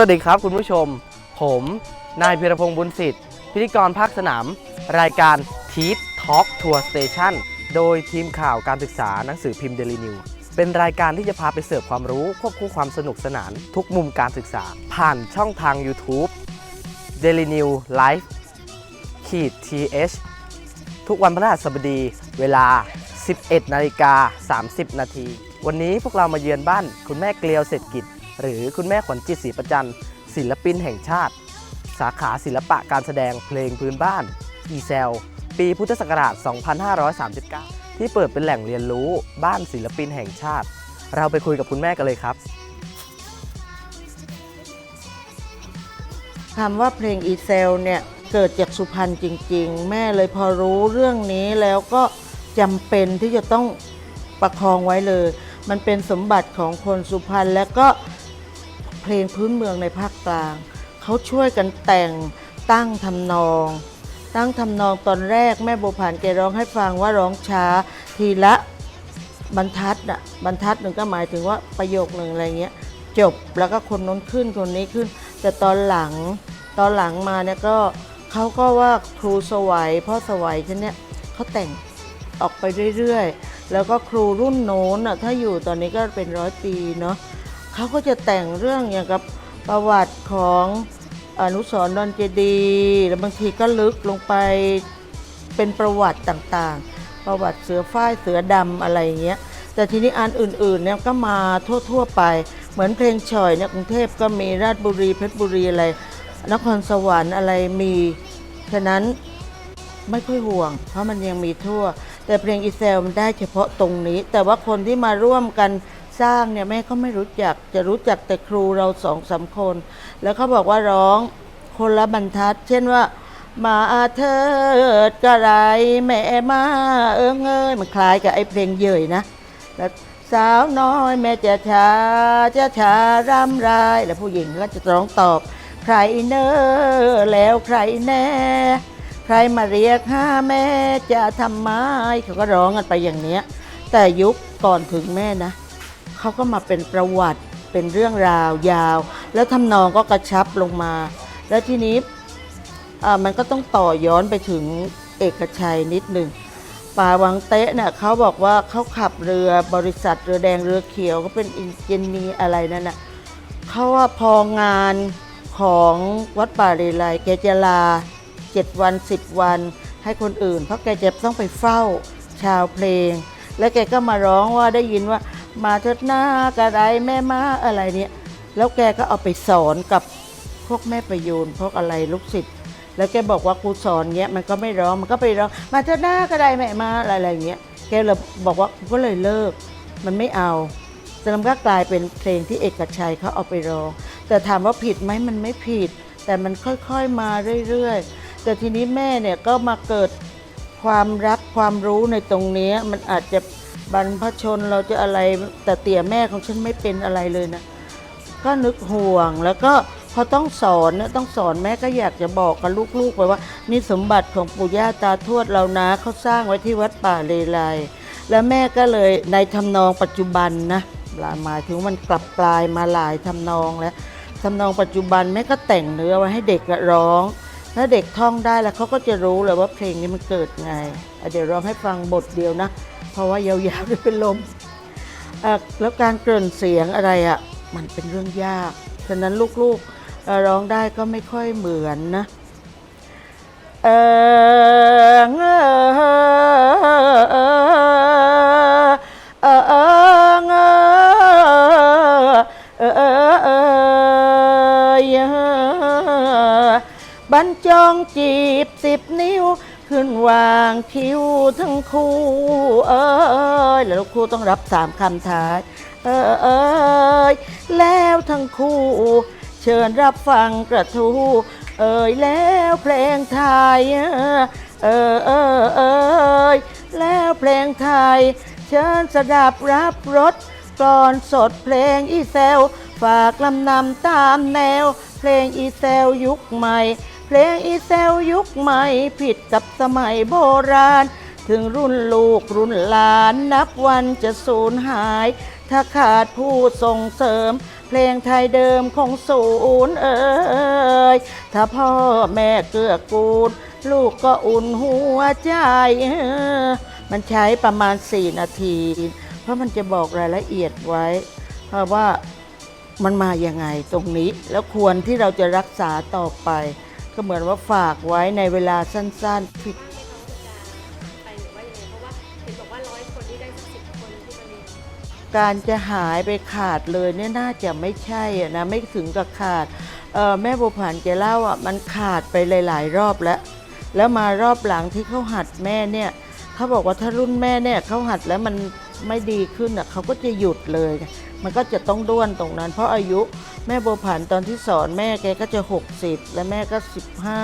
สวัสดีครับคุณผู้ชม ผมนายพิรพงศ์บุญสิทธิ์ พิธีกรภาคสนาม รายการ Teach Talk Tour Station โดยทีมข่าวการศึกษาหนังสือพิมพ์ Daily News เป็นรายการที่จะพาไปเสิร์ฟความรู้ ควบคู่ความสนุกสนาน ทุกมุมการศึกษา ผ่านช่องทาง YouTube Daily New Live ขีด th ทุกวันพฤหัสบดีเวลา 11 นาฬิกา 30 นาที วันนี้พวกเรามาเยือนบ้าน คุณแม่เกลียวเศรษฐกิจ หรือคุณแม่ขวัญจิตศรีประจันศิลปินแห่งชาติ สาขาศิลปะการแสดงเพลงพื้นบ้าน อีเซล ปีพุทธศักราช 2539 ที่เปิดเป็นแหล่งเรียนรู้บ้านศิลปินแห่งชาติ เราไปคุยกับคุณแม่กันเลยครับคำว่าเพลงอีเซลเนี่ยเกิดจากสุพรรณจริง ๆ แม่เลยพอรู้เรื่องนี้แล้วก็จำเป็นที่จะต้องประคองไว้เลย มันเป็นสมบัติของคนสุพรรณและก็เลงพื้นเมืองในภาคกลาง เขาช่วยกันแต่งตั้งทำนอง ตั้งทำนองตอนแรกแม่โบผ่านแกร้องให้ฟังว่าร้องช้าทีละบรรทัดน่ะบรรทัดหนึ่งก็หมายถึงว่าประโยคหนึ่งอะไรเงี้ยจบแล้วก็คนน้นขึ้นคนนี้ขึ้น แต่ตอนหลังตอนหลังมาเนี่ยก็เขาก็ว่าครูสวัยพ่อสวัยฉันเนี่ยเขาแต่งออกไปเรื่อยๆ แล้วก็ครูรุ่นโน้นอะถ้าอยู่ตอนนี้ก็เป็นร้อยปีเนาะ เขาก็จะแต่งเรื่องอย่างกับประวัติของอนุสรณ์ดอนเจดีย์แล้วบางทีก็ลึกลงไปเป็นประวัติต่างๆ ประวัติเสือฝ้ายเสือดำอะไรอย่างเงี้ยแต่ทีนี้อันอื่นๆเนี่ยก็มาทั่วๆไป เหมือนเพลงฉ่อยเนี่ยกรุงเทพก็มีราชบุรีเพชรบุรีอะไร นครสวรรค์อะไรมีฉะนั้นไม่ค่อยห่วง เพราะมันยังมีทั่ว แต่เพลงอีเซลมันได้เฉพาะตรงนี้ แต่ว่าคนที่มาร่วมกัน สร้างเนี่ยแม่ก็ไม่รู้จักจะรู้จักแต่ครูเราสองสามคน แล้วเขาบอกว่าร้องคนละบรรทัด เช่นว่า มาเถิดกระไรแม่มาเอิงเอ้ยมันคล้ายกับไอ้เพลงเย่ยนะแล้วสาวน้อยแม่จะชาจะชารำไรแล้วผู้หญิงก็จะร้องตอบ ใครเนอแล้วใครแน่ ใครมาเรียกหาแม่จะทำไมเขาก็ร้องกันไปอย่างเนี้ย แต่ยุคก่อนถึงแม่นะ เขาก็มาเป็นประวัติเป็นเรื่องราวยาว แล้วทำนองก็กระชับลงมา แล้วทีนี้มันก็ต้องต่อย้อนไปถึงเอกชัยนิดหนึ่งป่าวังเตะเนี่ยเขาบอกว่าเขาขับเรือบริษัทเรือแดงเรือเขียวก็เป็นอินเจเนียอะไรนั่นน่ะเขาว่าพองานของวัดป่าเรไลแกจะลาเจ็ดวันสิบวัน ให้คนอื่น เพราะแกจะต้องไปเฝ้าชาวเพลง แล้วแกก็มาร้องว่าได้ยินว่า มาเถิดหน้ากระไรแม่มาอะไรเนี่ย แล้วแกก็เอาไปสอนกับพวกแม่ประยูนพวกอะไรลูกศิษย์แล้วแกบอกว่าครูสอนเงี้ยมันก็ไม่ร้องมันก็ไปร้องมาเถอะหน้าก็ไดแม่มาอะไรอะไรเงี้ยแกเลยบอกว่าก็เลยเลิก มันไม่เอาแต่มันก็กลายเป็นเพลงที่เอกชัยเขาเอาไปร้อง แต่ถามว่าผิดไหมมันไม่ผิด แต่มันค่อยๆมาเรื่อยๆ แต่ทีนี้แม่เนี่ยก็มาเกิดความรักความรู้ในตรงนี้มันอาจจะ บรรพชนเราจะอะไรแต่เตี่ยแม่ของฉันไม่เป็นอะไรเลยนะ ก็นึกห่วงแล้วก็พอต้องสอนเนี่ยต้องสอนแม่ก็อยากจะบอกกับลูกๆไปว่า นี่สมบัติของปู่ย่าตาทวดเรานะเขาสร้างไว้ที่วัดป่าเลไลแล้วแม่ก็เลยในทำนองปัจจุบันนะหมายถึงมันกลับกลายมาหลายทำนองแล้วทำนองปัจจุบันแม่ก็แต่งเนื้อไว้ให้เด็กร้องถ้าเด็กท่องได้แล้วเขาก็จะรู้เลยว่าเพลงนี้มันเกิดไงเดี๋ยวร้องให้ฟังบทเดียวนะ ราะว่ายาวๆเดี๋ยวเป็นลมแล้วการเกริ่นเสียงอะไรอะ่ะมันเป็นเรื่องยากฉะนั้นลูกๆร้องได้ก็ไม่ค่อยเหมือนนะเออเงอเออเออเออเอเออเออเออบรรจงจีบสิบนิ้ว ขึ้นวางคิ้วทั้งคู่ เอยแล้วครูต้องรับสามคำท้าย เออเอยแล้วทั้งคู่ เชิญรับฟังกระทู้เอ่ยแล้วเพลงไทย เออเออเอยแล้วเพลงไทย เชิญสดับรับรสกลอนสดเพลงอีเซล ฝากลำนำตามแนว เพลงอีเซลยุคใหม่ เพลงอีเซลยุคใหม่ ผิดกับสมัยโบราณ ถึงรุ่นลูกรุ่นหลานนับวันจะสูญหาย ถ้าขาดผู้ส่งเสริม เพลงไทยเดิมคงศูนย์เอ่ยถ้าพ่อแม่เกื้อกูล ลูกก็อุ่นหัวใจ มันใช้ประมาณ 4 นาที เพราะมันจะบอกรายละเอียดไว้ เพราะว่ามันมาอย่างไงตรงนี้ แล้วควรที่เราจะรักษาต่อไป ก็เหมือนว่าฝากไว้ในเวลาสั้นๆ การจะหายไปขาดเลยเนี่ยน่าจะไม่ใช่อะนะไม่ถึงกับขาดแม่บัวผันแกเล่าอะมันขาดไปหลาย ๆ รอบแล้ว แล้วมารอบหลังที่เขาหัดแม่เนี่ยเขาบอกว่าถ้ารุ่นแม่เนี่ยเขาหัดแล้วมันไม่ดีขึ้นอะเขาก็จะหยุดเลย มันก็จะต้องด้วนตรงนั้น เพราะอายุแม่บัวผันตอนที่สอนแม่แกก็จะ 60 และแม่ก็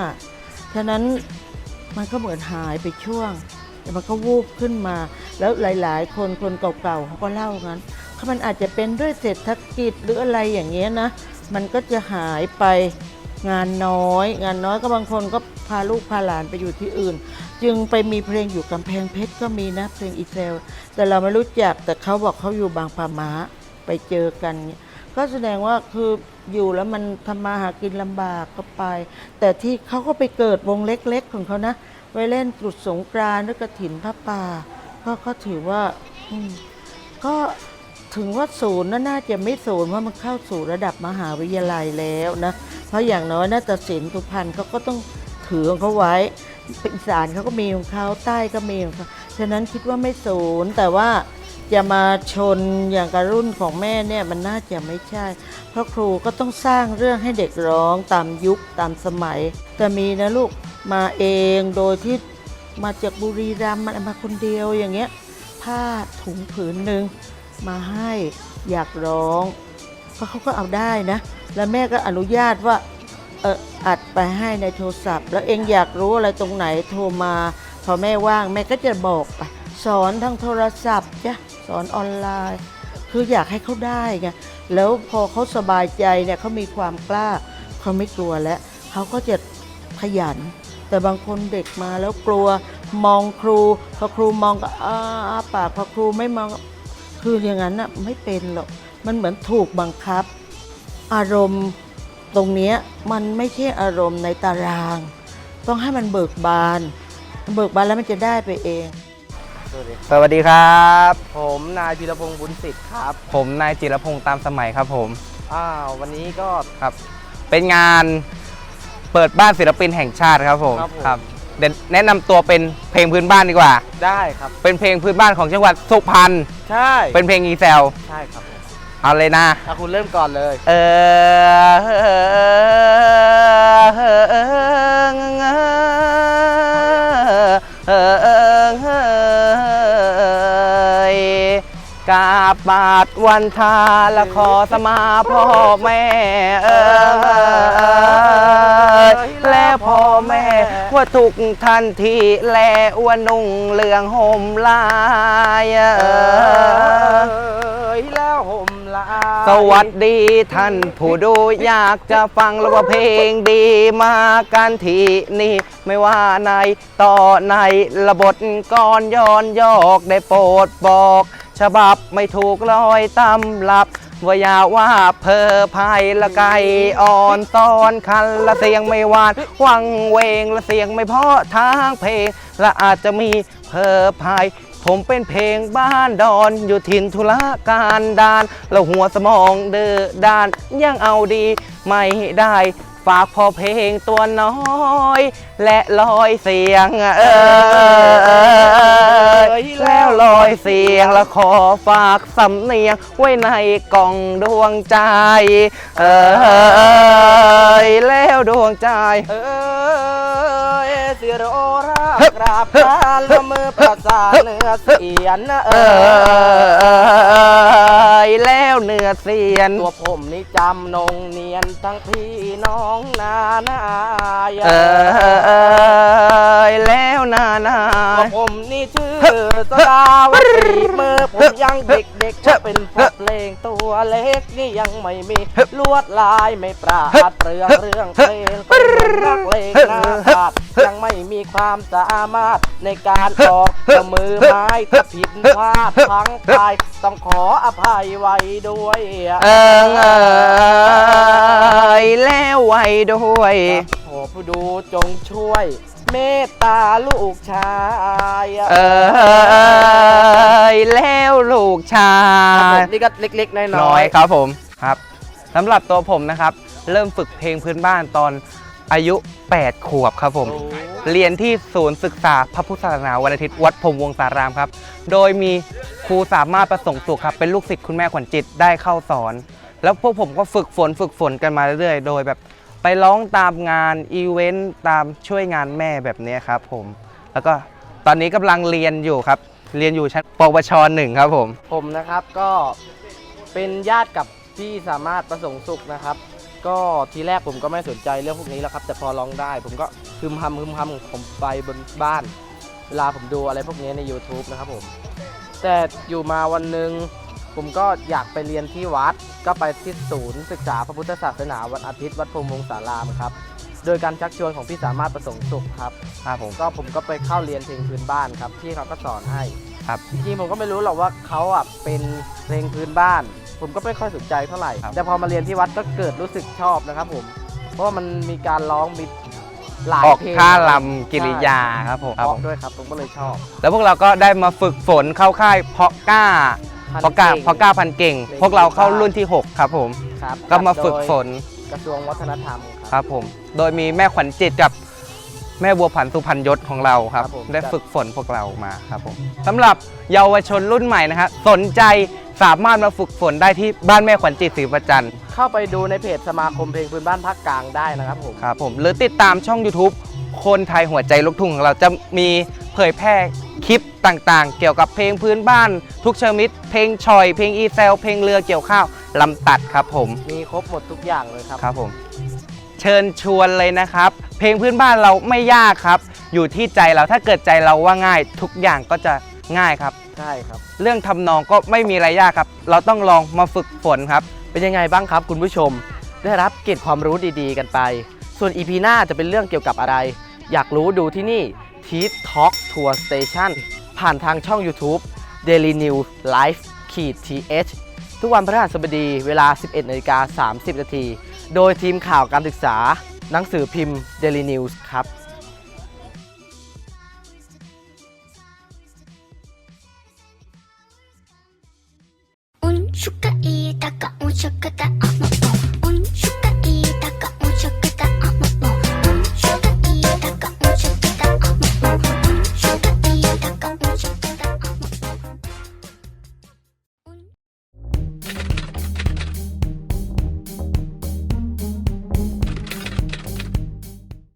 15ฉะนั้นมันก็เหมือนหายไปช่วง แต่มันก็วูบขึ้นมา แล้วหลาย ๆ คนคนเก่าๆเขาก็เล่างั้นมันอาจจะเป็นด้วยเศรษฐกิจหรืออะไรอย่างเงี้ยนะ มันก็จะหายไปงานน้อย งานน้อยก็บางคนก็พาลูกพาหลานไปอยู่ที่อื่น จึงไปมีเพลงอยู่กำแพงเพชรก็มีนะเพลงอีเซลแต่เราไม่รู้จักแต่เขาบอกเขาอยู่บางปะมาไปเจอกันเนี่ยก็แสดงว่าคือ อยู่แล้วมันทำมาหากินลำบากก็ไป แต่ที่เขาก็ไปเกิดวงเล็กๆ ของเขานะ ไว้เล่นตรุษสงกรานต์หรือกระถินพระป่าก็ก็ถือว่าอืมก็ถึงว่าศูนย์น่ะน่าจะไม่ศูนย์เพราะมันเข้าสู่ระดับมหาวิทยาลัยแล้วนะ เพราะอย่างน้อยนาฏศิลป์สุพรรณเขาก็ต้องถือของเขาไว้อีสานเขาก็มีของเขาใต้ก็มีของเขาฉะนั้นคิดว่าไม่ศูนย์แต่ว่า จะมาชนอย่างกับรุ่นของแม่เนี่ยมันน่าจะไม่ใช่ เพราะครูก็ต้องสร้างเรื่องให้เด็กร้องตามยุคตามสมัย แต่มีนะลูกมาเองโดยที่มาจากบุรีรัมย์มันมาคนเดียวอย่างเงี้ยผ้าถุงผืนหนึ่งมาให้อยากร้องก็เขาก็เอาได้นะ แล้วแม่ก็อนุญาตว่าเอออัดไปให้ในโทรศัพท์ แล้วเองอยากรู้อะไรตรงไหนโทรมา พอแม่ว่างแม่ก็จะบอกไปสอนทางโทรศัพท์จ้ะ สอนออนไลน์ คืออยากให้เขาได้ไงแล้วพอเขาสบายใจเนี่ยเขามีความกล้าเขาไม่กลัวแล้วเขาก็จะขยัน แต่บางคนเด็กมาแล้วกลัวมองครู พอครูมองก็อ้าปากพอครูไม่มองคืออย่างนั้นน่ะไม่เป็นหรอกมันเหมือนถูกบังคับ อารมณ์ตรงนี้มันไม่ใช่อารมณ์ในตาราง ต้องให้มันเบิกบาน เบิกบานแล้วมันจะได้ไปเอง สวัสดีครับ ผมนายพีรพงศ์บุญสิทธิ์ครับ ผมนายจิรพงศ์ตามสมัยครับผมอ้าววันนี้ก็ ครับ เป็นงานเปิดบ้านศิลปินแห่งชาติครับผมครับผมครับเดี๋ยวแนะนำตัวเป็นเพลงพื้นบ้านดีกว่า ได้ครับ เป็นเพลงพื้นบ้านของจังหวัดสุพรรณใช่เป็นเพลงอีแซวใช่ครับผมเอาเลยนะ ถ้าคุณเริ่มก่อนเลย เออเอ อกาบาดวันทาละขอสมาพ่อแม่เออและพ่อแม่ว่าทุกทันทีแลอ้วนุ่งเหลืองห่มลายเออแล้วห่มลาสวัสดีท่านผู้ดูอยากจะฟังแล้วว่าเพลงดีมากันทีนี่ไม่ว่าในต่อในระบทก่อนย้อนยอกได้โปรดบอก ฉบับไม่ถูกลอยตำลับว่ายาว่าเพอภัยละไกอ่อนตอนคันละเสียงไม่หวาน วังเวงละเสียงไม่เพาะทางเพลง และอาจจะมีเพอภัย ผมเป็นเพลงบ้านดอนอยู่ถิ่นธุระการดานแล้วหัวสมองเดือดานยังเอาดีไม่ได้ฝากพอเพลงตัวน้อย และลอยเสียงเออแล้ว ลอยเสียงและขอฝากสำเนียงไว้ในกล่องดวงใจ เออ แล้วดวงใจเอ้ยเสียโอรากราบกาละมือประสานเนื้อเสียนนะเอเอออแล้วเนื้อเสียน ตัวผมนี่จำนงเนียนทั้งพี่น้องนานาเออแล้วนานาตัวผมนี่ชื่อสดาวตีเมื่อผมยังเด็กๆก็เป็นพวกเพลงตัวเล็กนี่ยังไม่มีลวดลายไม่ปราดเรื่องเรื่องเพลงเป็นนักเลงหน้าขาดยังไม่มีความสามารถในการออกจะมือไม้ถ้าผิดพลาดพังไปต้องขออภัยไว้ด้วยเออแล้วไว้ด้วยโอ้ผู้ดูจงช่วย มตตาลูกชายเอยแล้วลูกชาครับผยมนี่ก็เล็กๆ น้น้ออยยครับผมครับสำหรับตัวผมนะครับ เริ่มฝึกเพลงพื้นบ้านตอนอายุ 8 ขวบครับผมโอ้เรียนที่ศูนย์ศึกษาพระพุทธศาสนาวันอาทิตย์วัดพรหมวงสารามครับ โดยมีครูสามารถประสงค์สุขครับ เป็นลูกศิษย์คุณแม่ขวัญจิตได้เข้าสอน แล้วพวกผมก็ฝึกฝนฝึกฝนกันมาเรื่อยๆ โดยแบบ ไปร้องตามงานอีเวนต์ตามช่วยงานแม่แบบนี้ครับผม แล้วก็ตอนนี้กำลังเรียนอยู่ครับ เรียนอยู่ชั้นปวชหนึ่งครับผม ผมนะครับก็เป็นญาติกับพี่สามารถประสงค์สุขนะครับ ก็ทีแรกผมก็ไม่สนใจเรื่องพวกนี้แล้วครับ แต่พอร้องได้ ผมก็พึมพำพึมพำของผมไปบนบ้าน เวลาผมดูอะไรพวกนี้ใน YouTube นะครับผม แต่อยู่มาวันหนึ่ง ผมก็อยากไปเรียนที่วัด ก็ไปที่ศูนย์ศึกษาพระพุทธศาสนาวันอาทิตย์วัดพรหมวงศารามครับ โดยการชักชวนของพี่สามารถประสงค์สุขครับ ครับผมก็ผมก็ไปเข้าเรียนเพลงพื้นบ้านครับที่เขาก็สอนให้ครับจริงๆผมก็ไม่รู้หรอกว่าเขาอะเป็นเพลงพื้นบ้าน ผมก็ไม่ค่อยสนใจเท่าไหร่ ครับ แต่พอมาเรียนที่วัดก็เกิดรู้สึกชอบนะครับผม เพราะว่ามันมีการร้องมีหลายออกเพลงท่าลำกิริยาครับผมเพราะด้วยครับผมก็เลยชอบ แล้วพวกเราก็ได้มาฝึกฝนเข้าค่ายเพาะกล้า พันเพาะกล้าก่งเพาะกล้าพันเก่งเพลงพวกเราเข้าพื้นบ้านรุ่นที่ 6 ครับผม ครับก็มาฝึกฝนโดยกระทรวงวัฒนธรรมคครับ รับผม โดยมีแม่ขวัญจิตกับแม่บัวผันสุพรรณยศของเราครับ ครับผม ได้ฝึกฝนพวกเรามาครับผมสำหรับเยาวชนรุ่นใหม่นะครับสนใจสามารถมาฝึกฝนได้ที่บ้านแม่ขวัญจิตศรีประจันทร์เข้าไปดูในเพจสมาคมเพลงพื้นบ้านภาคกลางได้นะครับผม ครับผมหรือติดตามช่อง YouTube คนไทยหัวใจลูกทุ่งของเราจะมีเผยแพร่ คลิปต่างๆ เกี่ยวกับเพลงพื้นบ้าน ทุกชนิด เพลงชอย เพลงอีเซล เพลงเรือเกี่ยวข้าวลำตัดครับผม มีครบหมดทุกอย่างเลยครับ ครับผม เชิญชวนเลยนะครับ เพลงพื้นบ้านเราไม่ยากครับ อยู่ที่ใจเราถ้าเกิดใจเราว่าง่าย ทุกอย่างก็จะง่ายครับ ใช่ครับ เรื่องทำนองก็ไม่มีอะไรยากครับ เราต้องลองมาฝึกฝนครับ เป็นยังไงบ้างครับคุณผู้ชม ได้รับเกร็ดความรู้ดีๆกันไป ส่วน EP หน้าจะเป็นเรื่องเกี่ยวกับอะไร อยากรู้ดูที่นี่ ทีท็อกทัวร์สเตชันผ่านทางช่อง YouTube Daily New Life ขีด th ทุกวันพฤหัสบดีเวลา 11นาฬิกา30นาที โดยทีมข่าวการศึกษา หนังสือพิมพ์ Daily News ครับ